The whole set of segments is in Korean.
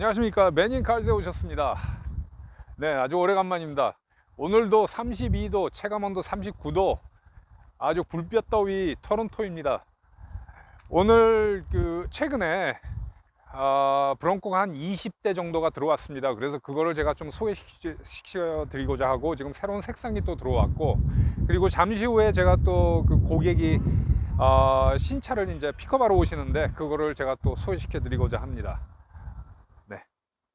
안녕하십니까. 매닝 칼스에 오셨습니다. 네 아주 오래간만입니다. 오늘도 32도 체감온도 39도 아주 불볕 더위 토론토입니다. 오늘 그 최근에 아, 브론코가 한 20대 정도가 들어왔습니다. 그래서 그거를 제가 좀 소개시켜 드리고자 하고 지금 새로운 색상이 또 들어왔고 그리고 잠시 후에 제가 또 그 고객이 어, 신차를 이제 픽업하러 오시는데 그거를 제가 또 소개시켜 드리고자 합니다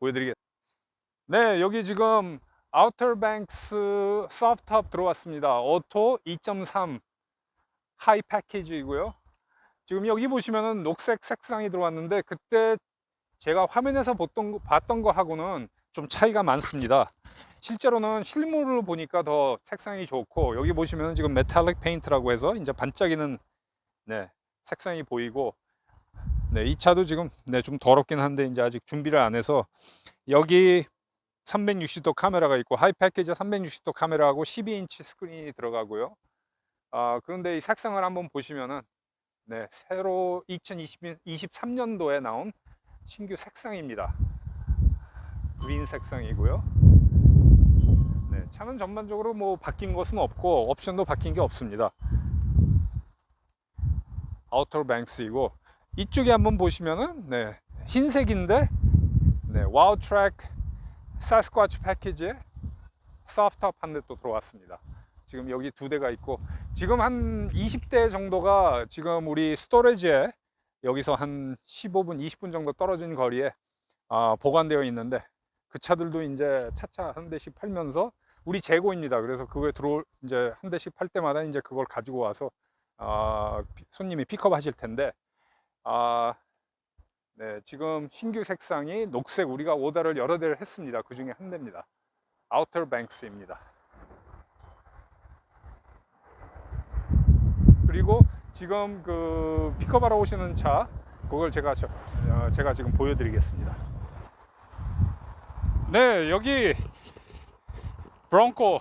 보여드리겠습니다. 네, 여기 지금 아우터뱅크스 소프트업 들어왔습니다. 오토 2.3 하이 패키지이고요. 지금 여기 보시면은 녹색 색상이 들어왔는데 그때 제가 화면에서 거- 봤던 거하고는 좀 차이가 많습니다. 실제로는 실물을 보니까 더 색상이 좋고 여기 보시면 지금 메탈릭 페인트라고 해서 이제 반짝이는 네, 색상이 보이고 네, 이 차도 지금 네, 좀 더럽긴 한데 이제 아직 준비를 안 해서 여기 360도 카메라가 있고 하이 패키지 360도 카메라하고 12인치 스크린이 들어가고요. 아, 그런데 이 색상을 한번 보시면은 네, 새로 2023년도에 나온 신규 색상입니다. 그린 색상이고요. 네, 차는 전반적으로 뭐 바뀐 것은 없고 옵션도 바뀐 게 없습니다. 아우터 뱅스이고 이쪽에 한번 보시면은 네, 흰색인데 네, 와우 트랙 사스쿼치 패키지에 소프트업 한 대 또 들어왔습니다. 지금 여기 두 대가 있고 지금 한 20대 정도가 지금 우리 스토리지에 여기서 한 15분, 20분 정도 떨어진 거리에 아, 보관되어 있는데 그 차들도 이제 차차 한 대씩 팔면서 우리 재고입니다. 그래서 그거에 들어올 이제 한 대씩 팔 때마다 이제 그걸 가지고 와서 아, 피- 손님이 픽업하실 텐데 아, 네, 지금 신규 색상이 녹색 우리가 오더를 여러 대를 했습니다. 그 중에 한 대입니다. 아우터 뱅스입니다. 그리고 지금 그 픽업하러 오시는 차 그걸 제가 저, 어, 제가 지금 보여드리겠습니다. 네, 여기 브론코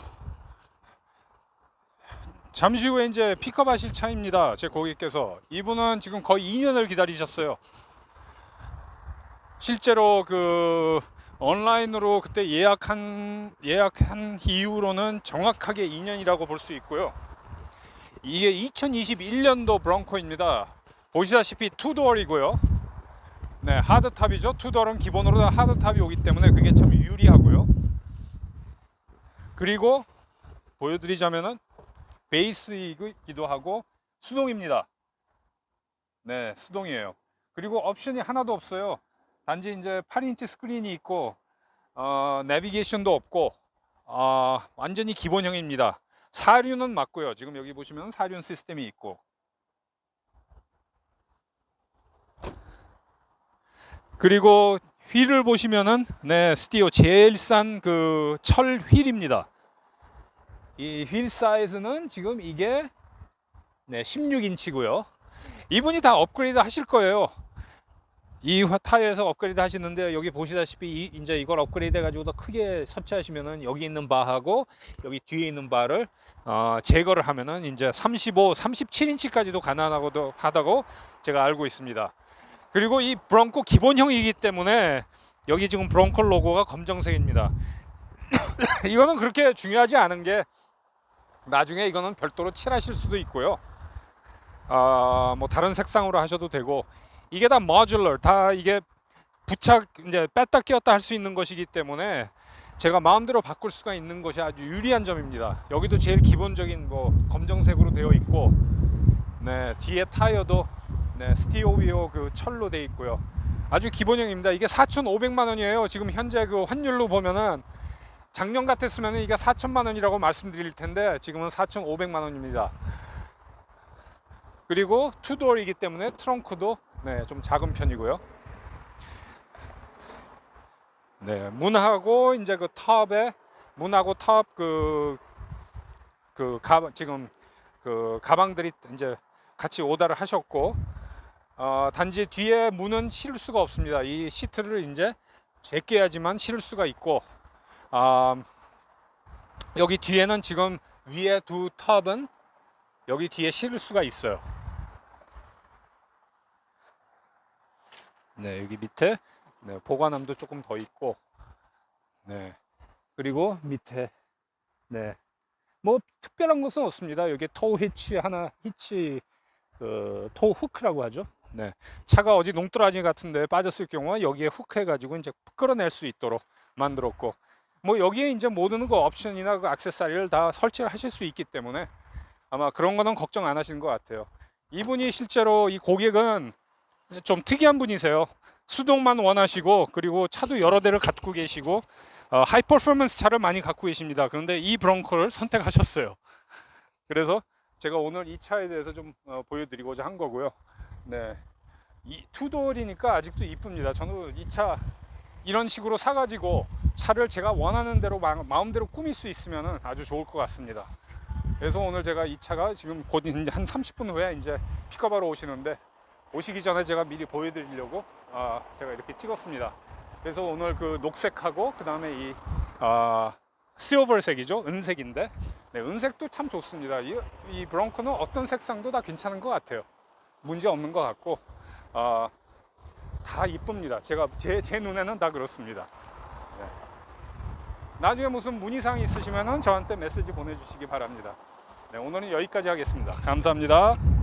잠시 후에 이제 픽업하실 차입니다. 제 고객께서 이분은 지금 거의 2년을 기다리셨어요. 실제로 그 온라인으로 그때 예약한 예약한 이후로는 정확하게 2년이라고 볼 수 있고요. 이게 2021년도 브론코입니다. 보시다시피 투도어이고요. 네, 하드탑이죠. 투도어는 기본으로 다 하드탑이 오기 때문에 그게 참 유리하고요. 그리고 보여드리자면은 베이스이기도 하고 수동입니다. 네, 수동이에요. 그리고 옵션이 하나도 없어요. 단지 이제 8인치 스크린이 있고 어, 내비게이션도 없고 어, 완전히 기본형입니다. 사륜은 맞고요. 지금 여기 보시면 사륜 시스템이 있고 그리고 휠을 보시면은 네 스티오 제일 싼 그 철 휠입니다. 이 휠 사이즈는 지금 이게 네 16인치고요. 이분이 다 업그레이드 하실 거예요. 이 화- 타이어에서 업그레이드 하시는데 여기 보시다시피 이, 이제 이걸 업그레이드 해가지고 더 크게 설치하시면은 여기 있는 바하고 여기 뒤에 있는 바를 어, 제거를 하면은 이제 35, 37인치까지도 가능하고도 하다고 제가 알고 있습니다. 그리고 이 브론코 기본형이기 때문에 여기 지금 브론코 로고가 검정색입니다. 이거는 그렇게 중요하지 않은 게 나중에 이거는 별도로 칠하실 수도 있고요. 아, 뭐 다른 색상으로 하셔도 되고 이게 다 모듈러 다 이게 부착 이제 뺐다 끼웠다 할 수 있는 것이기 때문에 제가 마음대로 바꿀 수가 있는 것이 아주 유리한 점입니다. 여기도 제일 기본적인 뭐 검정색으로 되어 있고 네 뒤에 타이어도 네 스티오비오 그 철로 되어 있고요. 아주 기본형입니다. 이게 4,500만 원이에요. 지금 현재 그 환율로 보면은 작년 같았으면 이게 4천만 원이라고 말씀드릴 텐데 지금은 4,500만 원입니다. 그리고 투도어이기 때문에 트렁크도 네, 좀 작은 편이고요. 네, 문하고 이제 그 탑에 문하고 탑그그 가 지금 그 가방들이 이제 같이 오다를 하셨고 어, 단지 뒤에 문은 실을 수가 없습니다. 이 시트를 이제 제껴야지만 실을 수가 있고 아, 여기 뒤에는 지금 위에 두 탑은 여기 뒤에 실을 수가 있어요. 네, 여기 밑에 네, 보관함도 조금 더 있고, 네. 그리고 밑에, 네. 뭐 특별한 것은 없습니다. 여기 토 히치 하나, 히치, 그, 토 후크라고 하죠. 네. 차가 어디 농두라지 같은데 빠졌을 경우는 여기에 훅 해가지고 이제 끌어낼 수 있도록 만들었고, 뭐 여기에 이제 모든 그 옵션이나 그 액세서리를 다 설치를 하실 수 있기 때문에 아마 그런 거는 걱정 안 하시는 것 같아요. 이분이 실제로 이 고객은 좀 특이한 분이세요. 수동만 원하시고 그리고 차도 여러 대를 갖고 계시고 어, 하이 퍼포먼스 차를 많이 갖고 계십니다. 그런데 이 브렁커를 선택하셨어요. 그래서 제가 오늘 이 차에 대해서 좀 어, 보여드리고자 한 거고요. 네, 이 투도어리니까 아직도 이쁩니다. 저는 이 차 이런 식으로 사가지고 차를 제가 원하는 대로 마, 마음대로 꾸밀 수 있으면 아주 좋을 것 같습니다. 그래서 오늘 제가 이 차가 지금 곧 이제 한 30분 후에 이제 픽업하러 오시는데 오시기 전에 제가 미리 보여드리려고 아, 제가 이렇게 찍었습니다. 그래서 오늘 그 녹색하고 그 다음에 이 아, 실버색이죠, 은색인데 네, 은색도 참 좋습니다. 이, 이 브렁커는 어떤 색상도 다 괜찮은 것 같아요. 문제 없는 것 같고 아, 다 이쁩니다. 제가 제, 제 눈에는 다 그렇습니다. 네. 나중에 무슨 문의사항 있으시면 저한테 메시지 보내주시기 바랍니다. 네, 오늘은 여기까지 하겠습니다. 감사합니다.